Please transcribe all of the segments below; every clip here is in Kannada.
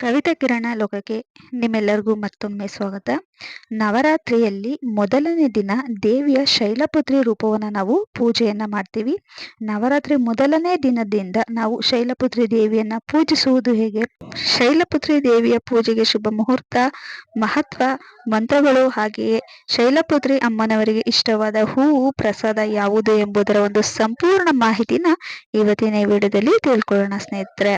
ಕವಿತಾ ಕಿರಣ ಲೋಕಕ್ಕೆ ನಿಮ್ಮೆಲ್ಲರಿಗೂ ಮತ್ತೊಮ್ಮೆ ಸ್ವಾಗತ. ನವರಾತ್ರಿಯಲ್ಲಿ ಮೊದಲನೇ ದಿನ ದೇವಿಯ ಶೈಲಪುತ್ರಿ ರೂಪವನ್ನು ನಾವು ಪೂಜೆಯನ್ನ ಮಾಡ್ತೀವಿ. ನವರಾತ್ರಿ ಮೊದಲನೇ ದಿನದಿಂದ ನಾವು ಶೈಲಪುತ್ರಿ ದೇವಿಯನ್ನ ಪೂಜಿಸುವುದು ಹೇಗೆ? ಶೈಲಪುತ್ರಿ ದೇವಿಯ ಪೂಜೆಗೆ ಶುಭ ಮುಹೂರ್ತ, ಮಹತ್ವ, ಮಂತ್ರಗಳು ಹಾಗೆಯೇ ಶೈಲಪುತ್ರಿ ಅಮ್ಮನವರಿಗೆ ಇಷ್ಟವಾದ ಹೂವು, ಪ್ರಸಾದ ಯಾವುದು ಎಂಬುದರ ಒಂದು ಸಂಪೂರ್ಣ ಮಾಹಿತಿನ ಇವತ್ತಿನ ವಿಡಿಯೋದಲ್ಲಿ ತಿಳ್ಕೊಳ್ಳೋಣ ಸ್ನೇಹಿತರೆ.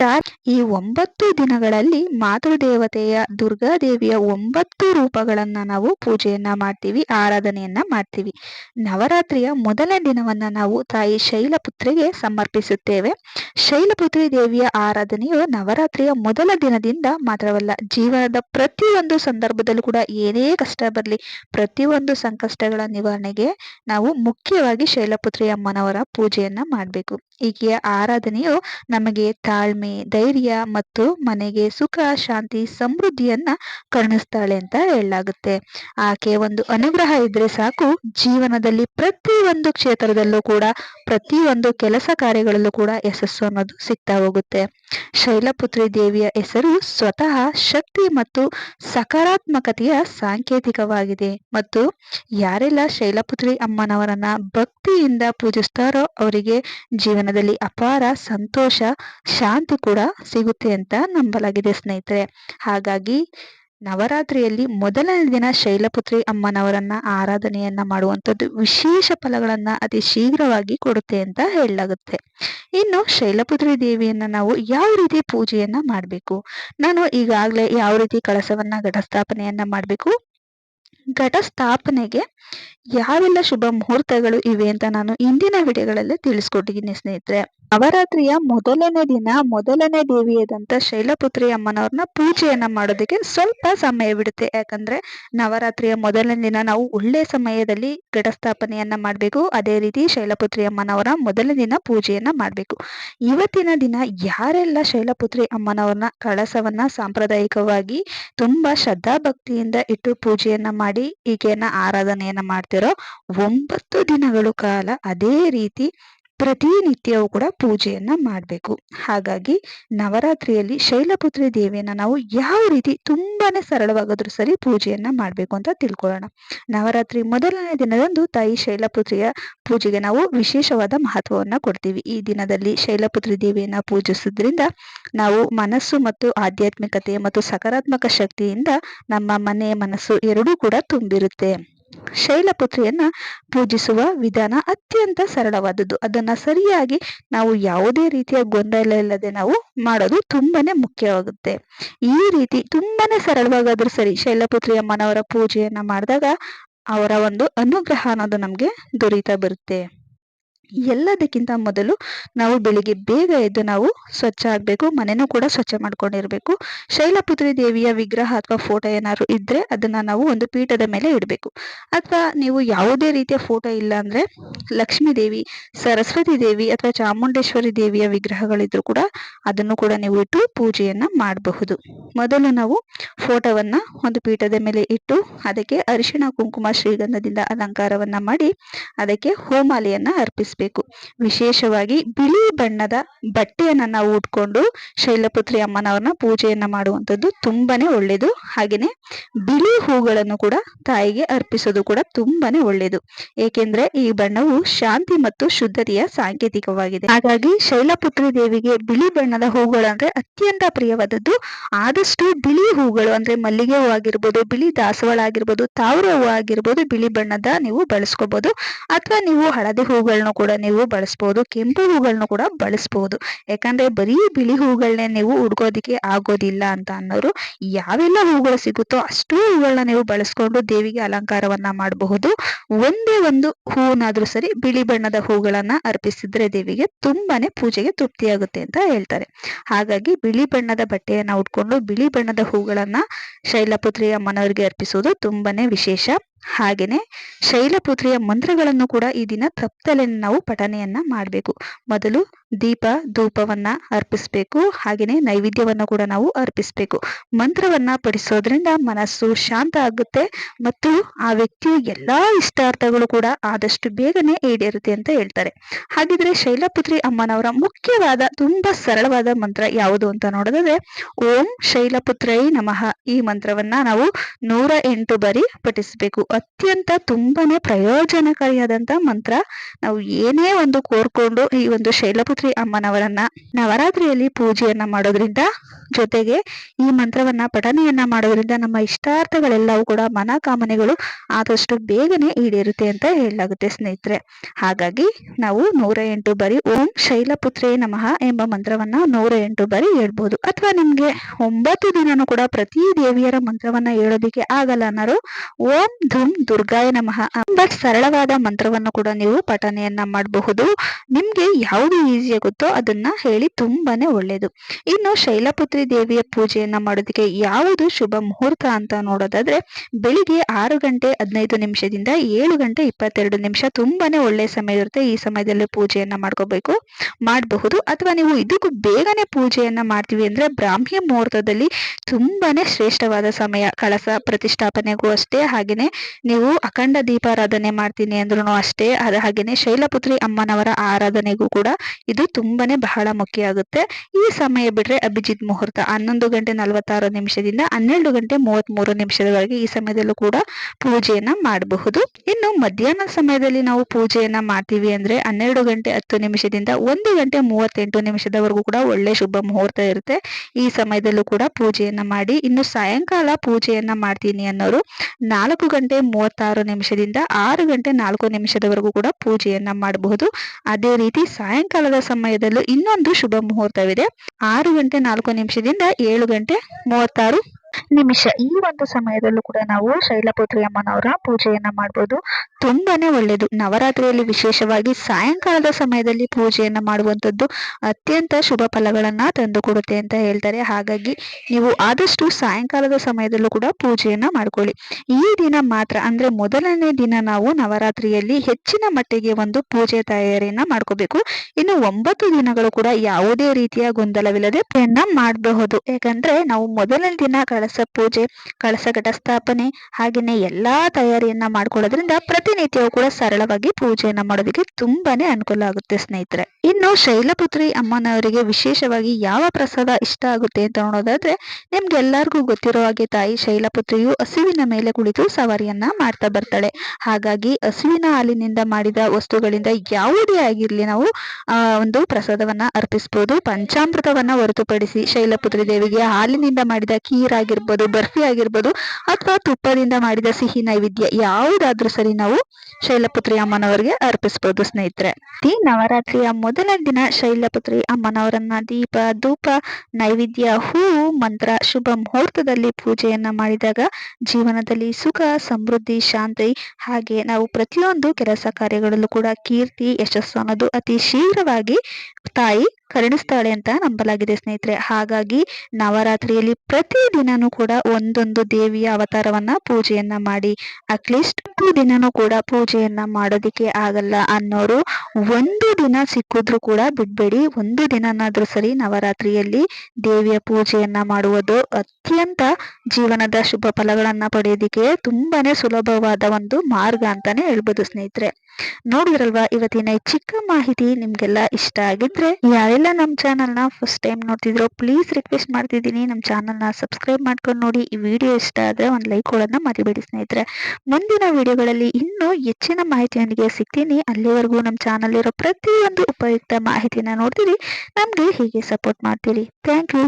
ಈ ಒಂಬತ್ತು ದಿನಗಳಲ್ಲಿ ಮಾತೃದೇವತೆಯ ದುರ್ಗಾದೇವಿಯ ಒಂಬತ್ತು ರೂಪಗಳನ್ನು ನಾವು ಪೂಜೆಯನ್ನ ಮಾಡ್ತೀವಿ, ಆರಾಧನೆಯನ್ನ ಮಾಡ್ತೀವಿ. ನವರಾತ್ರಿಯ ಮೊದಲ ದಿನವನ್ನ ನಾವು ತಾಯಿ ಶೈಲಪುತ್ರಿಗೆ ಸಮರ್ಪಿಸುತ್ತೇವೆ. ಶೈಲಪುತ್ರಿ ದೇವಿಯ ಆರಾಧನೆಯು ನವರಾತ್ರಿಯ ಮೊದಲ ದಿನದಿಂದ ಮಾತ್ರವಲ್ಲ, ಜೀವನದ ಪ್ರತಿಯೊಂದು ಸಂದರ್ಭದಲ್ಲೂ ಕೂಡ ಏನೇ ಕಷ್ಟ ಬರಲಿ, ಪ್ರತಿಯೊಂದು ಸಂಕಷ್ಟಗಳ ನಿವಾರಣೆಗೆ ನಾವು ಮುಖ್ಯವಾಗಿ ಶೈಲಪುತ್ರಿ ಅಮ್ಮನವರ ಪೂಜೆಯನ್ನ ಮಾಡಬೇಕು. ಈಕೆಯ ಆರಾಧನೆಯು ನಮಗೆ ತಾಳ್ಮೆ, ಧೈರ್ಯ ಮತ್ತು ಮನೆಗೆ ಸುಖ, ಶಾಂತಿ, ಸಮೃದ್ಧಿಯನ್ನ ಕರುಣಿಸ್ತಾಳೆ ಅಂತ ಹೇಳಲಾಗುತ್ತೆ. ಆಕೆ ಒಂದು ಅನುಗ್ರಹ ಇದ್ರೆ ಸಾಕು. ಜೀವನದಲ್ಲಿ ಪ್ರತಿಯೊಂದು ಕ್ಷೇತ್ರದಲ್ಲೂ ಕೂಡ, ಪ್ರತಿಯೊಂದು ಕೆಲಸ ಕಾರ್ಯಗಳಲ್ಲೂ ಕೂಡ ಯಶಸ್ಸು ಅನ್ನೋದು ಸಿಗ್ತಾ ಹೋಗುತ್ತೆ. ಶೈಲಪುತ್ರಿ ದೇವಿಯ ಹೆಸರು ಸ್ವತಃ ಶಕ್ತಿ ಮತ್ತು ಸಕಾರಾತ್ಮಕತೆಯ ಸಾಂಕೇತಿಕವಾಗಿದೆ. ಮತ್ತು ಯಾರೆಲ್ಲ ಶೈಲಪುತ್ರಿ ಅಮ್ಮನವರನ್ನ ಭಕ್ತಿಯಿಂದ ಪೂಜಿಸ್ತಾರೋ ಅವರಿಗೆ ಜೀವನದಲ್ಲಿ ಅಪಾರ ಸಂತೋಷ, ಶಾಂತಿ ಕೂಡ ಸಿಗುತ್ತೆ ಅಂತ ನಂಬಲಾಗಿದೆ ಸ್ನೇಹಿತರೆ. ಹಾಗಾಗಿ ನವರಾತ್ರಿಯಲ್ಲಿ ಮೊದಲನೇ ದಿನ ಶೈಲಪುತ್ರಿ ಅಮ್ಮನವರನ್ನ ಆರಾಧನೆಯನ್ನ ಮಾಡುವಂಥದ್ದು ವಿಶೇಷ ಫಲಗಳನ್ನ ಅತಿ ಶೀಘ್ರವಾಗಿ ಕೊಡುತ್ತೆ ಅಂತ ಹೇಳಲಾಗುತ್ತೆ. ಇನ್ನು ಶೈಲಪುತ್ರಿ ದೇವಿಯನ್ನ ನಾವು ಯಾವ ರೀತಿ ಪೂಜೆಯನ್ನ ಮಾಡಬೇಕು? ನಾನು ಈಗಾಗಲೇ ಯಾವ ರೀತಿ ಕಳಸವನ್ನ ಘಟಸ್ಥಾಪನೆಯನ್ನ ಮಾಡಬೇಕು? ಘಟ ಸ್ಥಾಪನೆಗೆ ಯಾವೆಲ್ಲ ಶುಭ ಮುಹೂರ್ತಗಳು ಇವೆ ಅಂತ ನಾನು ಇಂದಿನ ವಿಡಿಯೋಗಳಲ್ಲಿ ತಿಳಿಸ್ಕೊಟ್ಟಿದ್ದೀನಿ ಸ್ನೇಹಿತರೆ. ನವರಾತ್ರಿಯ ಮೊದಲನೇ ದಿನ, ಮೊದಲನೇ ದೇವಿಯಾದಂಥ ಶೈಲಪುತ್ರಿ ಅಮ್ಮನವ್ರನ್ನ ಪೂಜೆಯನ್ನ ಮಾಡೋದಕ್ಕೆ ಸ್ವಲ್ಪ ಸಮಯ ಬಿಡುತ್ತೆ. ಯಾಕಂದ್ರೆ ನವರಾತ್ರಿಯ ಮೊದಲನೇ ದಿನ ನಾವು ಒಳ್ಳೆ ಸಮಯದಲ್ಲಿ ಘಟಸ್ಥಾಪನೆಯನ್ನ ಮಾಡಬೇಕು. ಅದೇ ರೀತಿ ಶೈಲಪುತ್ರಿ ಅಮ್ಮನವರ ಮೊದಲನೇ ದಿನ ಪೂಜೆಯನ್ನ ಮಾಡಬೇಕು. ಇವತ್ತಿನ ದಿನ ಯಾರೆಲ್ಲ ಶೈಲಪುತ್ರಿ ಅಮ್ಮನವ್ರನ್ನ ಕಳಸವನ್ನ ಸಾಂಪ್ರದಾಯಿಕವಾಗಿ ತುಂಬಾ ಶ್ರದ್ಧಾ ಭಕ್ತಿಯಿಂದ ಇಟ್ಟು ಪೂಜೆಯನ್ನ ಮಾಡಿ ಈಕೆಯನ್ನ ಆರಾಧನೆಯನ್ನ ಮಾಡ್ತಿರೋ ಒಂಬತ್ತು ದಿನಗಳು ಕಾಲ ಅದೇ ರೀತಿ ಪ್ರತಿನಿತ್ಯವೂ ಕೂಡ ಪೂಜೆಯನ್ನ ಮಾಡಬೇಕು. ಹಾಗಾಗಿ ನವರಾತ್ರಿಯಲ್ಲಿ ಶೈಲಪುತ್ರಿ ದೇವಿಯನ್ನ ನಾವು ಯಾವ ರೀತಿ ತುಂಬಾನೇ ಸರಳವಾಗಾದರೂ ಸರಿ ಪೂಜೆಯನ್ನ ಮಾಡಬೇಕು ಅಂತ ತಿಳ್ಕೊಳ್ಳೋಣ. ನವರಾತ್ರಿ ಮೊದಲನೇ ದಿನದಂದು ತಾಯಿ ಶೈಲಪುತ್ರಿಯ ಪೂಜೆಗೆ ನಾವು ವಿಶೇಷವಾದ ಮಹತ್ವವನ್ನ ಕೊಡ್ತೀವಿ. ಈ ದಿನದಲ್ಲಿ ಶೈಲಪುತ್ರಿ ದೇವಿಯನ್ನ ಪೂಜಿಸೋದ್ರಿಂದ ನಾವು ಮನಸ್ಸು ಮತ್ತು ಆಧ್ಯಾತ್ಮಿಕತೆ ಮತ್ತು ಸಕಾರಾತ್ಮಕ ಶಕ್ತಿಯಿಂದ ನಮ್ಮ ಮನೆ ಮನಸ್ಸು ಎರಡೂ ಕೂಡ ತುಂಬಿರುತ್ತೆ. ಶೈಲಪುತ್ರಿಯನ್ನ ಪೂಜಿಸುವ ವಿಧಾನ ಅತ್ಯಂತ ಸರಳವಾದದ್ದು. ಅದನ್ನು ಸರಿಯಾಗಿ ನಾವು ಯಾವುದೇ ರೀತಿಯ ಗೊಂದಲ ಇಲ್ಲದೆ ನಾವು ಮಾಡೋದು ತುಂಬಾನೇ ಮುಖ್ಯವಾಗುತ್ತೆ. ಈ ರೀತಿ ತುಂಬಾನೇ ಸರಳವಾಗಾದರೂ ಸರಿ ಶೈಲಪುತ್ರಿ ಅಮ್ಮನವರ ಪೂಜೆಯನ್ನು ಮಾಡಿದಾಗ ಅವರ ಒಂದು ಅನುಗ್ರಹ ಅನ್ನೋದು ನಮಗೆ ದೊರೀತಾ ಬರುತ್ತೆ. ಎಲ್ಲದಕ್ಕಿಂತ ಮೊದಲು ನಾವು ಬೆಳಿಗ್ಗೆ ಬೇಗ ಎದ್ದು ನಾವು ಸ್ವಚ್ಛ ಆಗಬೇಕು ಮನೆಯೂ ಕೂಡ ಸ್ವಚ್ಛ ಮಾಡ್ಕೊಂಡಿರಬೇಕು. ಶೈಲಪುತ್ರಿ ದೇವಿಯ ವಿಗ್ರಹ ಅಥವಾ ಫೋಟೋ ಏನಾದ್ರು ಇದ್ದರೆ ಅದನ್ನ ನಾವು ಒಂದು ಪೀಠದ ಮೇಲೆ ಇಡಬೇಕು. ಅಥವಾ ನೀವು ಯಾವುದೇ ರೀತಿಯ ಫೋಟೋ ಇಲ್ಲ ಅಂದ್ರೆ ಲಕ್ಷ್ಮೀ ದೇವಿ, ಸರಸ್ವತಿ ದೇವಿ ಅಥವಾ ಚಾಮುಂಡೇಶ್ವರಿ ದೇವಿಯ ವಿಗ್ರಹಗಳಿದ್ರು ಕೂಡ ಅದನ್ನು ಕೂಡ ನೀವು ಇಟ್ಟು ಪೂಜೆಯನ್ನು ಮಾಡಬಹುದು. ಮೊದಲು ನಾವು ಫೋಟೋವನ್ನ ಒಂದು ಪೀಠದ ಮೇಲೆ ಇಟ್ಟು ಅದಕ್ಕೆ ಅರಿಶಿಣ, ಕುಂಕುಮ, ಶ್ರೀಗಂಧದಿಂದ ಅಲಂಕಾರವನ್ನ ಮಾಡಿ ಅದಕ್ಕೆ ಹೋಮಾಲೆಯನ್ನು ಅರ್ಪಿಸಬೇಕು. ವಿಶೇಷವಾಗಿ ಬಿಳಿ ಬಣ್ಣದ ಬಟ್ಟೆಯನ್ನ ನಾವು ಉಟ್ಕೊಂಡು ಶೈಲಪುತ್ರಿ ಅಮ್ಮನವ್ರನ್ನ ಪೂಜೆಯನ್ನ ಮಾಡುವಂಥದ್ದು ತುಂಬಾನೇ ಒಳ್ಳೇದು. ಹಾಗೇನೆ ಬಿಳಿ ಹೂಗಳನ್ನು ಕೂಡ ತಾಯಿಗೆ ಅರ್ಪಿಸೋದು ಕೂಡ ತುಂಬಾನೇ ಒಳ್ಳೇದು. ಏಕೆಂದ್ರೆ ಈ ಬಣ್ಣವು ಶಾಂತಿ ಮತ್ತು ಶುದ್ಧತೆಯ ಸಾಂಕೇತಿಕವಾಗಿದೆ. ಹಾಗಾಗಿ ಶೈಲಪುತ್ರಿ ದೇವಿಗೆ ಬಿಳಿ ಬಣ್ಣದ ಹೂಗಳಂದ್ರೆ ಅತ್ಯಂತ ಪ್ರಿಯವಾದದ್ದು. ಆದಷ್ಟು ಬಿಳಿ ಹೂಗಳು ಅಂದ್ರೆ ಮಲ್ಲಿಗೆ ಹೂ ಆಗಿರ್ಬೋದು, ಬಿಳಿ ದಾಸವಾಳ ಆಗಿರ್ಬೋದು ತಾವ್ರ ಹೂ ಆಗಿರ್ಬೋದು ಬಿಳಿ ಬಣ್ಣದ ನೀವು ಬಳಸ್ಕೋಬಹುದು ಅಥವಾ ನೀವು ಹಳದಿ ಹೂಗಳನ್ನು ಕೂಡ ನೀವು ಬಳಸ್ಬೋದು, ಕೆಂಪು ಹೂಗಳನ್ನು ಕೂಡ ಬಳಸ್ಬೋದು. ಯಾಕಂದ್ರೆ ಬರೀ ಬಿಳಿ ಹೂಗಳನ್ನೇ ನೀವು ಹುಡ್ಕೋದಿಕ್ಕೆ ಆಗೋದಿಲ್ಲ ಅಂತ ಅನ್ನೋರು ಯಾವೆಲ್ಲ ಹೂಗಳು ಸಿಗುತ್ತೋ ಅಷ್ಟು ಹೂಗಳನ್ನ ನೀವು ಬಳಸ್ಕೊಂಡು ದೇವಿಗೆ ಅಲಂಕಾರವನ್ನ ಮಾಡಬಹುದು. ಒಂದೇ ಒಂದು ಹೂವನ್ನಾದ್ರೂ ಸರಿ ಬಿಳಿ ಬಣ್ಣದ ಹೂಗಳನ್ನ ಅರ್ಪಿಸಿದ್ರೆ ದೇವಿಗೆ ತುಂಬಾನೇ ಪೂಜೆಗೆ ತೃಪ್ತಿಯಾಗುತ್ತೆ ಅಂತ ಹೇಳ್ತಾರೆ. ಹಾಗಾಗಿ ಬಿಳಿ ಬಣ್ಣದ ಬಟ್ಟೆಯನ್ನ ಉಟ್ಕೊಂಡು ಬಿಳಿ ಬಣ್ಣದ ಹೂಗಳನ್ನ ಶೈಲಪುತ್ರಿಯ ಅಮ್ಮನವರಿಗೆ ಅರ್ಪಿಸೋದು ತುಂಬಾನೇ ವಿಶೇಷ. ಹಾಗೇನೆ ಶೈಲಪುತ್ರಿಯ ಮಂತ್ರಗಳನ್ನು ಕೂಡ ಈ ದಿನ ತಪ್ಪದಲ್ಲೇ ನಾವು ಪಠನೆಯನ್ನ ಮಾಡಬೇಕು. ಮೊದಲು ದೀಪ ಧೂಪವನ್ನ ಅರ್ಪಿಸಬೇಕು ಹಾಗೆಯೇ ನೈವೇದ್ಯವನ್ನ ಕೂಡ ನಾವು ಅರ್ಪಿಸಬೇಕು. ಮಂತ್ರವನ್ನ ಪಡಿಸೋದ್ರಿಂದ ಮನಸ್ಸು ಶಾಂತ ಆಗುತ್ತೆ ಮತ್ತು ಆ ವ್ಯಕ್ತಿಯ ಎಲ್ಲಾ ಇಷ್ಟಾರ್ಥಗಳು ಕೂಡ ಆದಷ್ಟು ಬೇಗನೆ ಈಡೇರುತ್ತೆ ಅಂತ ಹೇಳ್ತಾರೆ. ಹಾಗಿದ್ರೆ ಶೈಲಪುತ್ರಿ ಅಮ್ಮನವರ ಮುಖ್ಯವಾದ, ತುಂಬಾ ಸರಳವಾದ ಮಂತ್ರ ಯಾವುದು ಅಂತ ನೋಡೋದಾದ್ರೆ, ಓಂ ಶೈಲಪುತ್ರೈ ನಮಃ ಈ ಮಂತ್ರವನ್ನ ನಾವು ನೂರ ಎಂಟು ಬಾರಿ ಪಠಿಸ್ಬೇಕು. ಅತ್ಯಂತ ತುಂಬಾನೇ ಪ್ರಯೋಜನಕಾರಿಯಾದಂತ ಮಂತ್ರ. ನಾವು ಏನೇ ಒಂದು ಕೋರ್ಕೊಂಡು ಈ ಒಂದು ಶೈಲಪುತ್ರಿ ಅಮ್ಮನವರನ್ನ. ನವರಾತ್ರಿಯಲ್ಲಿ ಪೂಜೆಯನ್ನ ಮಾಡೋದ್ರಿಂದ ಜೊತೆಗೆ ಈ ಮಂತ್ರವನ್ನ, ಪಠನೆಯನ್ನ ಮಾಡೋದ್ರಿಂದ ನಮ್ಮ ಇಷ್ಟಾರ್ಥಗಳೆಲ್ಲವೂ ಕೂಡ ಮನಕಾಮನೆಗಳು ಆದಷ್ಟು ಬೇಗನೆ ಈಡೇರುತ್ತೆ ಅಂತ ಹೇಳಲಾಗುತ್ತೆ ಸ್ನೇಹಿತರೆ. ಹಾಗಾಗಿ ನಾವು ನೂರ ಎಂಟು ಬಾರಿ ಓಂ ಶೈಲಪುತ್ರೇ ನಮಃ ಎಂಬ ಮಂತ್ರವನ್ನ ನೂರ ಎಂಟು ಬಾರಿ ಹೇಳ್ಬೋದು. ಅಥವಾ ನಿಮ್ಗೆ ಒಂಬತ್ತು ದಿನನೂ ಕೂಡ ಪ್ರತಿ ದೇವಿಯರ ಮಂತ್ರವನ್ನ ಹೇಳೋದಿಕ್ಕೆ ಆಗಲ್ಲ ಅನ್ನೋರು ಓಂ ಧೂಮ್ ದುರ್ಗಾಯ ನಮಃ ಬಟ್ ಸರಳವಾದ ಮಂತ್ರವನ್ನು ಕೂಡ ನೀವು ಪಠನೆಯನ್ನ ಮಾಡಬಹುದು. ನಿಮ್ಗೆ ಯಾವುದು ಈಸಿ ಆಗುತ್ತೋ ಅದನ್ನ ಹೇಳಿ ತುಂಬಾನೇ ಒಳ್ಳೇದು. ಇನ್ನು ಶೈಲಪುತ್ರಿ ದೇವಿಯ ಪೂಜೆಯನ್ನ ಮಾಡೋದಕ್ಕೆ ಯಾವುದು ಶುಭ ಮುಹೂರ್ತ ಅಂತ ನೋಡೋದಾದ್ರೆ ಬೆಳಿಗ್ಗೆ ಆರು ಗಂಟೆ ಹದಿನೈದು ನಿಮಿಷದಿಂದ ಏಳು ಗಂಟೆ ಇಪ್ಪತ್ತೆರಡು ನಿಮಿಷ ತುಂಬಾನೇ ಒಳ್ಳೆ ಸಮಯ ಇರುತ್ತೆ ಈ ಸಮಯದಲ್ಲಿ ಪೂಜೆಯನ್ನ ಮಾಡ್ಕೋಬೇಕು. ಮಾಡಬಹುದು. ಅಥವಾ ನೀವು ಇದಕ್ಕೂ ಬೇಗನೆ ಪೂಜೆಯನ್ನ ಮಾಡ್ತೀವಿ ಅಂದ್ರೆ ಬ್ರಾಹ್ಮಿ ಮುಹೂರ್ತದಲ್ಲಿ ತುಂಬಾನೇ ಶ್ರೇಷ್ಠವಾದ ಸಮಯ, ಕಳಸ ಪ್ರತಿಷ್ಠಾಪನೆಗೂ ಅಷ್ಟೇ ಹಾಗೇನೆ ನೀವು ಅಖಂಡ ದೀಪಾರಾಧನೆ ಮಾಡ್ತೀನಿ ಅಂದ್ರೂ ಅಷ್ಟೇ. ಹಾಗೇನೆ ಶೈಲಪುತ್ರಿ ಅಮ್ಮನವರ ಆರಾಧನೆಗೂ ಕೂಡ ಇದು ತುಂಬಾನೇ ಬಹಳ ಮುಖ್ಯ ಆಗುತ್ತೆ. ಈ ಸಮಯ ಬಿಟ್ರೆ ಅಭಿಜಿತ್ ಮುಹೂರ್ತ ಹನ್ನೊಂದು ಗಂಟೆ ನಲವತ್ತಾರು ನಿಮಿಷದಿಂದ ಹನ್ನೆರಡು ಗಂಟೆ ಮೂವತ್ತ್ ಮೂರು ನಿಮಿಷದವರೆಗೆ ಈ ಸಮಯದಲ್ಲೂ ಕೂಡ ಪೂಜೆಯನ್ನ ಮಾಡಬಹುದು. ಇನ್ನು ಮಧ್ಯಾಹ್ನ ಸಮಯದಲ್ಲಿ ನಾವು ಪೂಜೆಯನ್ನ ಮಾಡ್ತೀವಿ ಅಂದ್ರೆ ಹನ್ನೆರಡು ಗಂಟೆ ಹತ್ತು ನಿಮಿಷದಿಂದ ಒಂದು ಗಂಟೆ ಮೂವತ್ತೆಂಟು ನಿಮಿಷದವರೆಗೂ ಕೂಡ ಒಳ್ಳೆ ಶುಭ ಮುಹೂರ್ತ ಇರುತ್ತೆ. ಈ ಸಮಯದಲ್ಲೂ ಕೂಡ ಪೂಜೆಯನ್ನ ಮಾಡಿ, ಇನ್ನು ಸಾಯಂಕಾಲ ಪೂಜೆಯನ್ನ ಮಾಡ್ತೀನಿ ಅನ್ನೋರು ನಾಲ್ಕು ಗಂಟೆ ಮೂವತ್ತಾರು ನಿಮಿಷದಿಂದ ಆರು ಗಂಟೆ ನಾಲ್ಕು ನಿಮಿಷದವರೆಗೂ ಕೂಡ ಪೂಜೆಯನ್ನ ಮಾಡಬಹುದು. ಅದೇ ರೀತಿ ಸಾಯಂಕಾಲದ ಸಮಯದಲ್ಲೂ ಇನ್ನೊಂದು ಶುಭ ಮುಹೂರ್ತವಿದೆ. ಆರು ಗಂಟೆ ನಾಲ್ಕು ನಿಮಿಷದಿಂದ ಏಳು ಗಂಟೆ ಮೂವತ್ತಾರು ನಿಮಿಷ, ಈ ಒಂದು ಸಮಯದಲ್ಲೂ ಕೂಡ ನಾವು ಶೈಲಪುತ್ರಿ ಅಮ್ಮನವರ ಪೂಜೆಯನ್ನ ಮಾಡಬಹುದು ತುಂಬಾನೇ ಒಳ್ಳೆಯದು ನವರಾತ್ರಿಯಲ್ಲಿ ವಿಶೇಷವಾಗಿ ಸಾಯಂಕಾಲದ ಸಮಯದಲ್ಲಿ ಪೂಜೆಯನ್ನ ಮಾಡುವಂತದ್ದು ಅತ್ಯಂತ ಶುಭ ಫಲಗಳನ್ನ ತಂದು ಕೊಡುತ್ತೆ ಅಂತ ಹೇಳ್ತಾರೆ. ಹಾಗಾಗಿ ನೀವು ಆದಷ್ಟು ಸಾಯಂಕಾಲದ ಸಮಯದಲ್ಲೂ ಕೂಡ ಪೂಜೆಯನ್ನ ಮಾಡ್ಕೊಳ್ಳಿ. ಈ ದಿನ ಮಾತ್ರ ಅಂದ್ರೆ ಮೊದಲನೇ ದಿನ ನಾವು ನವರಾತ್ರಿಯಲ್ಲಿ ಹೆಚ್ಚಿನ ಮಟ್ಟಿಗೆ ಒಂದು ಪೂಜೆ ತಯಾರಿಯನ್ನ ಮಾಡ್ಕೋಬೇಕು. ಇನ್ನು ಒಂಬತ್ತು ದಿನಗಳು ಕೂಡ ಯಾವುದೇ ರೀತಿಯ ಗೊಂದಲವಿಲ್ಲದೆ ಮಾಡಬಹುದು. ಯಾಕಂದ್ರೆ ನಾವು ಮೊದಲನೇ ದಿನ ಕಳಸ ಪೂಜೆ, ಕಳಸ ಘಟಸ್ಥಾಪನೆ ಸ್ಥಾಪನೆ ಎಲ್ಲ ತಯಾರಿಯನ್ನ ಮಾಡ್ಕೊಳ್ಳೋದ್ರಿಂದ ಪ್ರತಿನಿತ್ಯವೂ ಕೂಡ ಸರಳವಾಗಿ ಪೂಜೆಯನ್ನ ಮಾಡೋದಕ್ಕೆ ತುಂಬಾನೇ ಅನುಕೂಲ ಆಗುತ್ತೆ ಸ್ನೇಹಿತರೆ. ಇನ್ನು ಶೈಲಪುತ್ರಿ ಅಮ್ಮನವರಿಗೆ ವಿಶೇಷವಾಗಿ ಯಾವ ಪ್ರಸಾದ ಇಷ್ಟ ಆಗುತ್ತೆ ಅಂತ ನೋಡೋದಾದ್ರೆ ನಿಮ್ಗೆಲ್ಲರಿಗೂ ಗೊತ್ತಿರೋ ಹಾಗೆ ತಾಯಿ ಶೈಲಪುತ್ರಿಯು ಹಸುವಿನ ಮೇಲೆ ಕುಳಿತು ಸವಾರಿಯನ್ನ ಮಾಡ್ತಾ ಬರ್ತಾಳೆ. ಹಾಗಾಗಿ ಹಸುವಿನ ಹಾಲಿನಿಂದ ಮಾಡಿದ ವಸ್ತುಗಳಿಂದ ಯಾವುದೇ ಆಗಿರ್ಲಿ ನಾವು ಒಂದು ಪ್ರಸಾದವನ್ನ ಅರ್ಪಿಸಬಹುದು ಪಂಚಾಮೃತವನ್ನ ಹೊರತುಪಡಿಸಿ ಶೈಲಪುತ್ರಿ ದೇವಿಗೆ ಹಾಲಿನಿಂದ ಮಾಡಿದ ಖೀರ್ ಆಗಿರ್ಬೋದು ಬರ್ಫಿ ಆಗಿರ್ಬೋದು ಅಥವಾ ತುಪ್ಪದಿಂದ ಮಾಡಿದ ಸಿಹಿ ನೈವೇದ್ಯ ಯಾವುದಾದ್ರೂ ಸರಿ ನಾವು ಶೈಲಪುತ್ರಿ ಅಮ್ಮನವರಿಗೆ ಅರ್ಪಿಸಬಹುದು ಸ್ನೇಹಿತರೆ. ಈ ನವರಾತ್ರಿಯ ಮೊದಲ ದಿನ ಶೈಲಪುತ್ರಿ ಅಮ್ಮನವರನ್ನ ದೀಪ, ಧೂಪ, ನೈವೇದ್ಯ, ಹೂವು, ಮಂತ್ರ, ಶುಭ ಮುಹೂರ್ತದಲ್ಲಿ ಪೂಜೆಯನ್ನ ಮಾಡಿದಾಗ ಜೀವನದಲ್ಲಿ ಸುಖ, ಸಮೃದ್ಧಿ, ಶಾಂತಿ ಹಾಗೆ ನಾವು ಪ್ರತಿಯೊಂದು ಕೆಲಸ ಕಾರ್ಯಗಳಲ್ಲೂ ಕೂಡ ಕೀರ್ತಿ, ಯಶಸ್ಸು ಅನ್ನೋದು ಅತಿ ಶೀಘ್ರವಾಗಿ ತಾಯಿ ಕರುಣಿಸ್ತಾಳೆ ಅಂತ ನಂಬಲಾಗಿದೆ ಸ್ನೇಹಿತರೆ. ಹಾಗಾಗಿ ನವರಾತ್ರಿಯಲ್ಲಿ ಪ್ರತಿ ದಿನನೂ ಕೂಡ ಒಂದೊಂದು ದೇವಿಯ ಅವತಾರವನ್ನ ಪೂಜೆಯನ್ನ ಮಾಡಿ ಅಟ್ಲೀಸ್ಟ್ ದಿನನೂ ಕೂಡ ಪೂಜೆಯನ್ನ ಮಾಡೋದಿಕ್ಕೆ ಆಗಲ್ಲ ಅನ್ನೋರು ಒಂದು ದಿನ ಸಿಕ್ಕಿದ್ರು ಕೂಡ ಬಿಡ್ಬೇಡಿ. ಒಂದು ದಿನನಾದ್ರೂ ಸರಿ ನವರಾತ್ರಿಯಲ್ಲಿ ದೇವಿಯ ಪೂಜೆಯನ್ನ ಮಾಡುವುದು ಅತ್ಯಂತ ಜೀವನದ ಶುಭ ಫಲಗಳನ್ನ ಪಡೆಯೋದಿಕ್ಕೆ ತುಂಬಾನೇ ಸುಲಭವಾದ ಒಂದು ಮಾರ್ಗ ಅಂತಾನೆ ಹೇಳ್ಬೋದು ಸ್ನೇಹಿತರೆ. ನೋಡಿದ್ರಲ್ವಾ ಇವತ್ತಿನ ಚಿಕ್ಕ ಮಾಹಿತಿ ನಿಮ್ಗೆಲ್ಲ ಇಷ್ಟ ಆಗಿದ್ರೆ? ಯಾರೆಲ್ಲ ನಮ್ಮ ಚಾನಲ್ನ ಫಸ್ಟ್ ಟೈಮ್ ನೋಡ್ತಿದ್ರು ಪ್ಲೀಸ್ ರಿಕ್ವೆಸ್ಟ್ ಮಾಡ್ತಿದ್ದೀನಿ. ನಮ್ಮ ಚಾನಲ್ನ ಸಬ್ಸ್ಕ್ರೈಬ್ ಮಾಡ್ಕೊಂಡು ನೋಡಿ. ಈ ವಿಡಿಯೋ ಇಷ್ಟ ಆದರೆ ಒಂದು ಲೈಕ್ ಕೊಡೋದನ್ನ ಮರಿಬೇಡಿ ಸ್ನೇಹಿತರೆ. ಮುಂದಿನ ವಿಡಿಯೋಗಳಲ್ಲಿ ಇನ್ನೂ ಹೆಚ್ಚಿನ ಮಾಹಿತಿಯೊಂದಿಗೆ ಸಿಗ್ತೀನಿ. ಅಲ್ಲಿವರೆಗೂ ನಮ್ಮ ಚಾನಲ್ ಇರೋ ಪ್ರತಿಯೊಂದು ಉಪಯುಕ್ತ ಮಾಹಿತಿನ ನೋಡ್ತೀರಿ. ನಮಗೆ ಹೀಗೆ ಸಪೋರ್ಟ್ ಮಾಡ್ತೀರಿ. Thank you